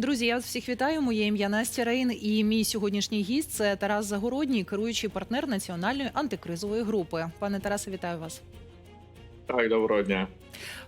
Друзі, я вас всіх вітаю. Моє ім'я Настя Рейн і мій сьогоднішній гість це Тарас Загородній, керуючий партнер національної антикризової групи. Пане Тарасе, вітаю вас. Так, доброго дня.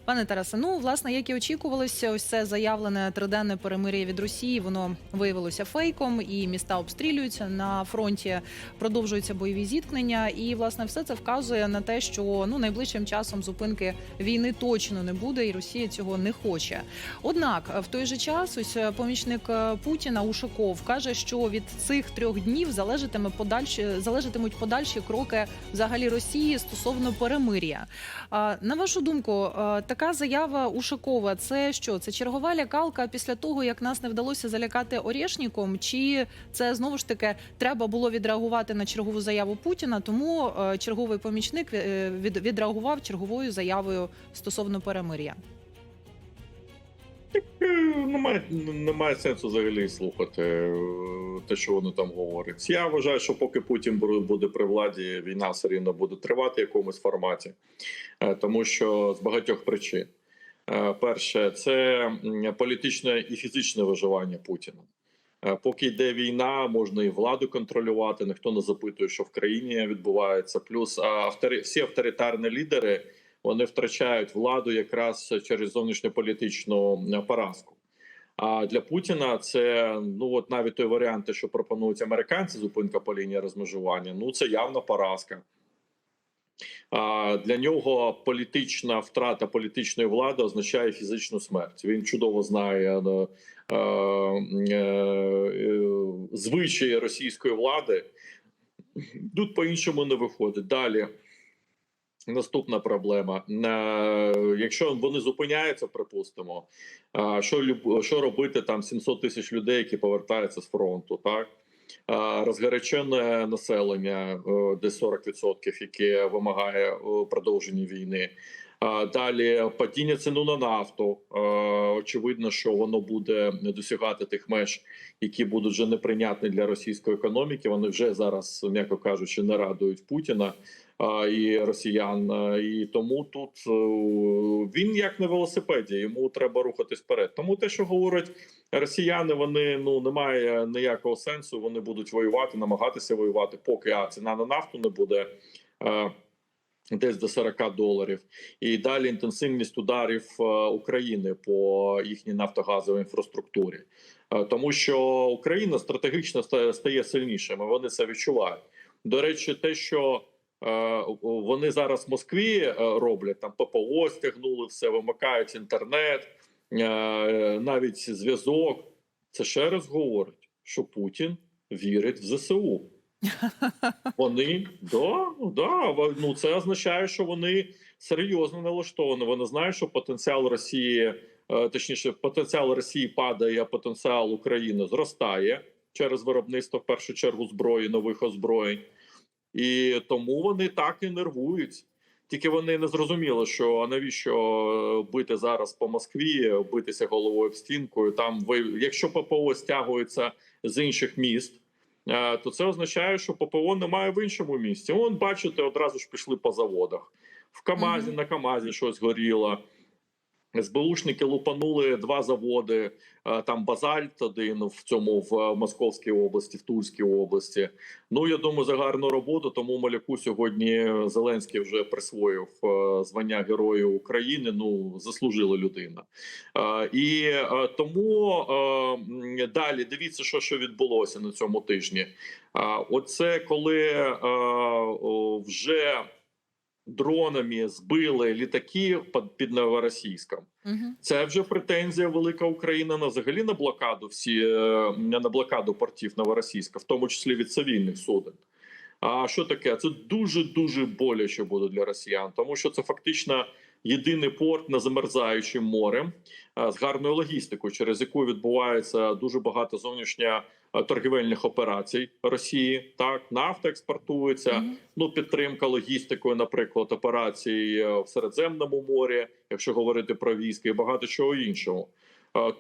Пане Тарасе, ну власне, як і очікувалося, ось це заявлене триденне перемир'я від Росії. Воно виявилося фейком, і міста обстрілюються на фронті. Продовжуються бойові зіткнення, і власне все це вказує на те, що ну найближчим часом зупинки війни точно не буде, і Росія цього не хоче. Однак, в той же час, ось е, помічник е, Путіна Ушаков каже, що від цих трьох днів залежатиме подальші залежатимуть подальші кроки взагалі Росії стосовно перемир'я. На вашу думку, така заява Ушакова це що? Це чергова лякалка після того, як нас не вдалося залякати Орешніком? Чи це знову ж таки треба було відреагувати на чергову заяву Путіна? Тому е, черговий помічник е, відреагував черговою заявою стосовно перемир'я. Немає, немає сенсу взагалі слухати е, те, що вони там говорять. Я вважаю, що поки Путін буде при владі, війна все рівно буде тривати в якомусь форматі, Е, тому що з багатьох причин. Е, Перше, це політичне і фізичне виживання Путіна. Поки йде війна, можна і владу контролювати. Ніхто не запитує, що в країні відбувається. Плюс автори, всі авторитарні лідери вони втрачають владу якраз через зовнішньополітичну е, поразку. А для Путіна це ну от навіть той варіант, що пропонують американці, зупинка по лінії розмежування. Ну це явна поразка. А для нього політична втрата політичної влади означає фізичну смерть. Він чудово знає е, е, е, звичаї російської влади. Тут по-іншому не виходить. Далі наступна проблема. Е, Якщо вони зупиняються, припустимо, що люб- що робити там 700 тисяч людей, які повертаються з фронту, так? А, Розгарячене населення, е, десь 40%, яке вимагає е, продовження війни. Далі падіння ціну на нафту. Е, Очевидно, що воно буде досягати тих меж, які будуть вже неприйнятні для російської економіки. Вони вже зараз, м'яко кажучи, не радують Путіна і росіян. І тому тут е, він як на велосипеді, йому треба рухатись вперед. Тому те, що говорять росіяни, вони ну немає ніякого сенсу. Вони будуть воювати, намагатися воювати, поки а ціна на нафту не буде. е, Десь до 40 доларів, і далі інтенсивність ударів е, України по їхній нафтогазовій інфраструктурі, Е, тому що Україна стратегічно ста- стає сильнішим. і Вони це відчувають. До речі, те, що е, вони зараз в Москві е, роблять там ППО стягнули все, вимикають інтернет, е, навіть зв'язок. Це ще раз говорить, що Путін вірить в ЗСУ. Вони да, ну да, ну це означає, що вони серйозно налаштовані. Вони знають, що потенціал Росії, е, точніше, потенціал Росії падає, а потенціал України зростає через виробництво в першу чергу зброї, нових озброєнь, і тому вони так і нервують. Тільки вони не зрозуміли, що а навіщо е, бити зараз по Москві, битися головою в стінку. Там ви, якщо ППО стягується з інших міст, е, то це означає, що ППО немає в іншому місці. Вон, бачите, одразу ж пішли по заводах. В Камазі Мгм. на Камазі щось горіло. СБУшники лупанули два заводи. е, Там базальт один в цьому в е, Московській області, в Тульській області. Ну я думаю, за гарну роботу. Тому Маляку сьогодні Зеленський вже присвоїв е, звання Герою України. Ну заслужила людина. І тому далі дивіться, що, що відбулося на цьому тижні. Оце коли вже дронами збили літаки під- Новоросійськом. Угу. Це вже претензія велика Україна на взагалі на блокаду всі е, на блокаду портів Новоросійська, в тому числі від цивільних суден. А що таке? Це дуже дуже боляче буде для росіян, тому що це фактично єдиний порт на замерзаючим морем е, з гарною логістикою, через яку відбувається дуже багато зовнішньо е, торгівельних операцій Росії. Так, нафта експортується. Мгм. Ну, підтримка логістикою, наприклад, операцій е, в Середземному морі, якщо говорити про війська, і багато чого іншого.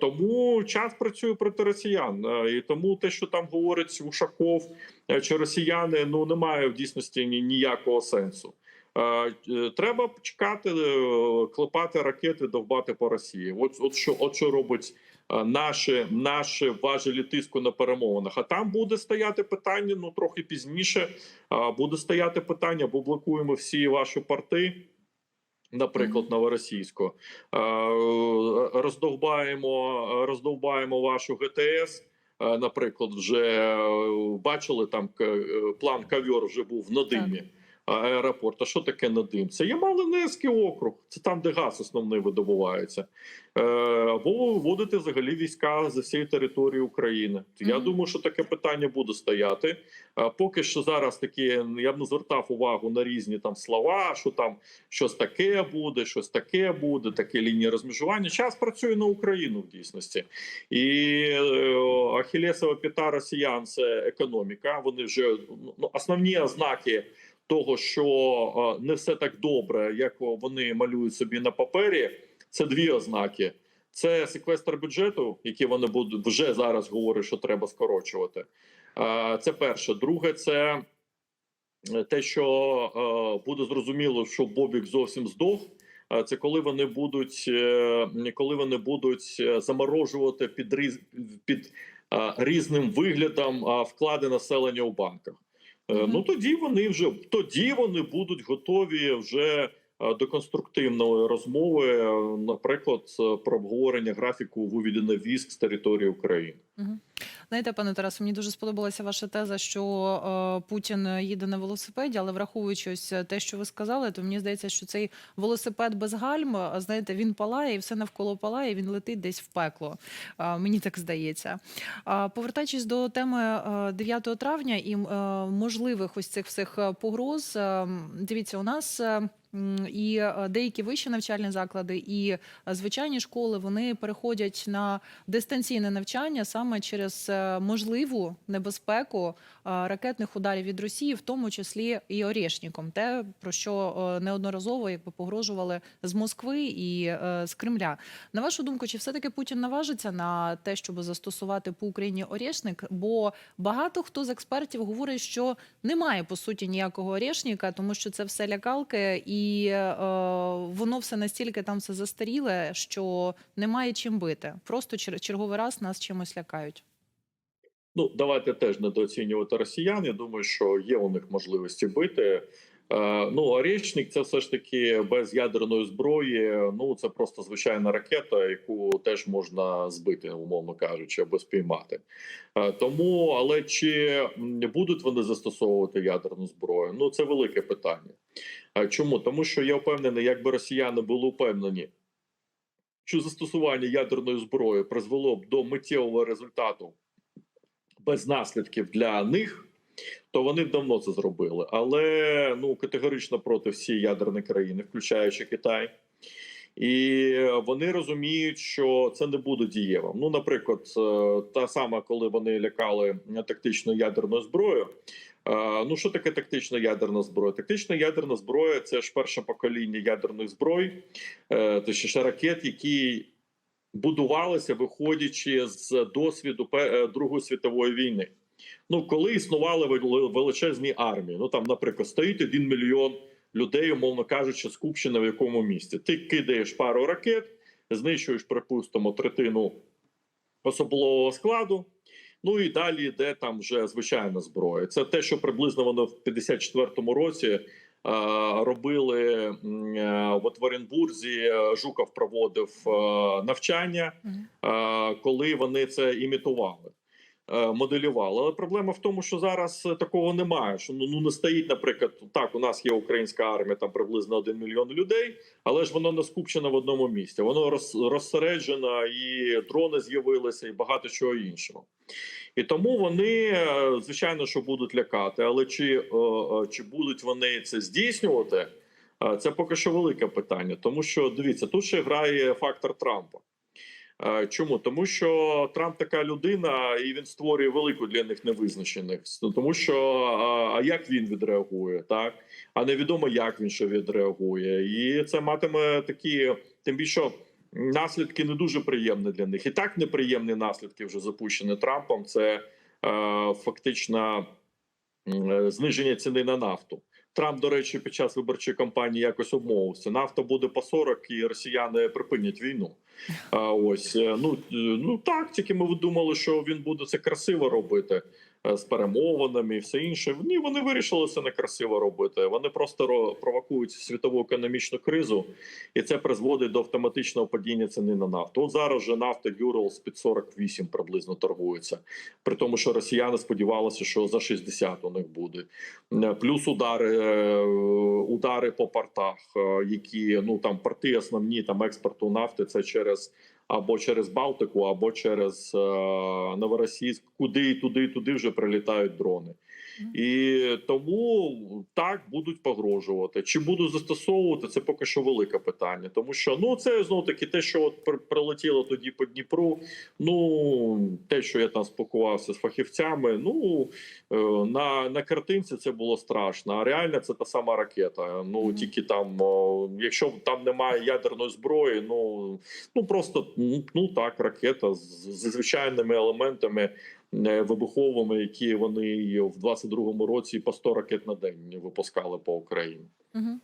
Тому час працює проти росіян, і тому те, що там говорить Ушаков чи росіяни, ну немає в дійсності ні- ніякого сенсу. Е, е, Треба чекати, е, клепати ракети, довбати по Росії. От, от що, от що робить е, наші, наші важелі тиску на перемовинах. А там буде стояти питання. Ну трохи пізніше буде стояти питання, бо блокуємо всі ваші порти. Наприклад, новоросійську роздовбаємо, роздовбаємо вашу ГТС. Наприклад, вже бачили там план кавьор вже був в Надимі аеропорт. А що таке Надим? Це є Малинецький округ, це там, де газ основний видобувається. Е, Або виводити взагалі війська з всієї території України. Я Мгм. думаю, що таке питання буде стояти. Поки що зараз такі я б не звертав увагу на різні там слова, що там щось таке буде, щось таке буде, такі лінії розмежування. Час працює на Україну в дійсності, і е, Ахілесова п'ята росіян це економіка. Вони вже ну, основні ознаки того, що е, не все так добре, як вони малюють собі на папері. Це дві ознаки. Це секвестр бюджету, який вони будуть вже зараз говорять, що треба скорочувати. Е, Це перше. Друге, це е, те, що буде зрозуміло, що Бобік зовсім здох. Це коли вони будуть, коли вони будуть заморожувати під під різним виглядом вклади населення у банках. Е, Ну тоді вони вже тоді вони будуть готові вже е, до конструктивної розмови, е, наприклад, про обговорення графіку виведення військ з території України. Мгм. Знаєте, пане Тарасу, мені дуже сподобалася ваша теза, що е, Путін їде на велосипеді, але враховуючи ось те, що ви сказали, то мені здається, що цей велосипед без гальм, знаєте, він палає і все навколо палає, і він летить десь в пекло. Е, мені так здається. Повертаючись до теми е, 9 травня і е, можливих ось цих всіх е, погроз, е, дивіться, у нас. І е, деякі вищі навчальні заклади, і е, звичайні школи вони переходять на дистанційне навчання саме через е, можливу небезпеку ракетних ударів від Росії, в тому числі і Орєшніком, те про що неодноразово якби погрожували з Москви і з Кремля. На вашу думку, чи все таки Путін наважиться на те, щоб застосувати по Україні Орєшник? Бо багато хто з експертів говорить, що немає по суті ніякого Орєшніка, тому що це все лякалки, і е, воно все настільки там все застаріле, що немає чим бити. Просто чер- черговий раз нас чимось лякають. Ну давайте теж недооцінювати росіян. Я думаю, що є у них можливості бити. Е, Ну, Орєчник це все ж таки без ядерної зброї. Ну це просто звичайна ракета, яку теж можна збити, умовно кажучи, або спіймати. Е, Тому, але чи будуть вони застосовувати ядерну зброю? Ну це велике питання. А чому? Тому що я впевнений, якби росіяни були впевнені, що застосування ядерної зброї призвело б до миттєвого результату без наслідків для них, то вони давно це зробили. Але ну категорично проти всі ядерні країни, включаючи Китай. І вони розуміють, що це не буде дієвим. Ну, наприклад, е, та сама, коли вони лякали тактичною ядерною зброєю. е, Ну, що таке тактична ядерна зброя? Тактична ядерна зброя це ж перше покоління ядерних зброй, е, точніше ракет, які будувалися, виходячи з досвіду Другої світової війни. Ну, коли існували величезні армії, ну там, наприклад, стоїть один мільйон людей, умовно кажучи, скупчена в якому місті. Ти кидаєш пару ракет, знищуєш, припустимо, третину особового складу. Ну і далі йде там вже звичайна зброя. Це те, що приблизно вони в 54-му році е, робили е, в Оренбурзі. е, Жуков проводив е, навчання, е, коли вони це імітували. Е, Моделювали, але проблема в тому, що зараз е, такого немає. Що ну ну не стоїть, наприклад, так. У нас є українська армія, там приблизно 1 мільйон людей, але ж воно не скупчено в одному місці. Воно роз, розсереджено, і дрони з'явилися, і багато чого іншого. І тому вони е, звичайно що будуть лякати. Але чи, чи будуть вони це здійснювати? Це поки що велике питання, тому що дивіться, тут ще грає фактор Трампа. Е, Чому? Тому що Трамп така людина, і він створює велику для них невизначеність. Ну, Тому що а, як він відреагує, так а невідомо, як він ще відреагує, і це матиме такі, тим більше наслідки не дуже приємні для них. І так неприємні наслідки вже запущені Трампом. Це е, фактично е, зниження ціни на нафту. Трамп, до речі, під час виборчої кампанії якось обмовився. Нафта буде по 40 і росіяни припинять війну. А ось е, ну, е, ну так, тільки ми думали, що він буде це красиво робити з перемовинами і все інше. Ні, вони вирішили це некрасиво робити. Вони просто провокують світову економічну кризу, і це призводить до автоматичного падіння ціни на нафту. От зараз же нафта Юралс під 48 приблизно торгується, при тому, що росіяни сподівалися, що за 60 у них буде. Е, Плюс удари, е, удари по портах, е, які ну там порти основні там експорту нафти. Це через або через Балтику, або через е, Новоросійськ, куди і туди, туди вже прилітають дрони. І тому так будуть погрожувати. Чи будуть застосовувати це поки що велике питання, тому що ну це знову таки те, що от прилетіло тоді по Дніпру. Ну те, що я там спілкувався з фахівцями, ну е, на, на картинці це було страшно. А реально це та сама ракета. Ну тільки там, якщо там немає ядерної зброї, ну ну просто ну, ну так, ракета з, зі звичайними елементами вибуховими, які вони в 22-му році по 100 ракет на день випускали по Україні. Мгм.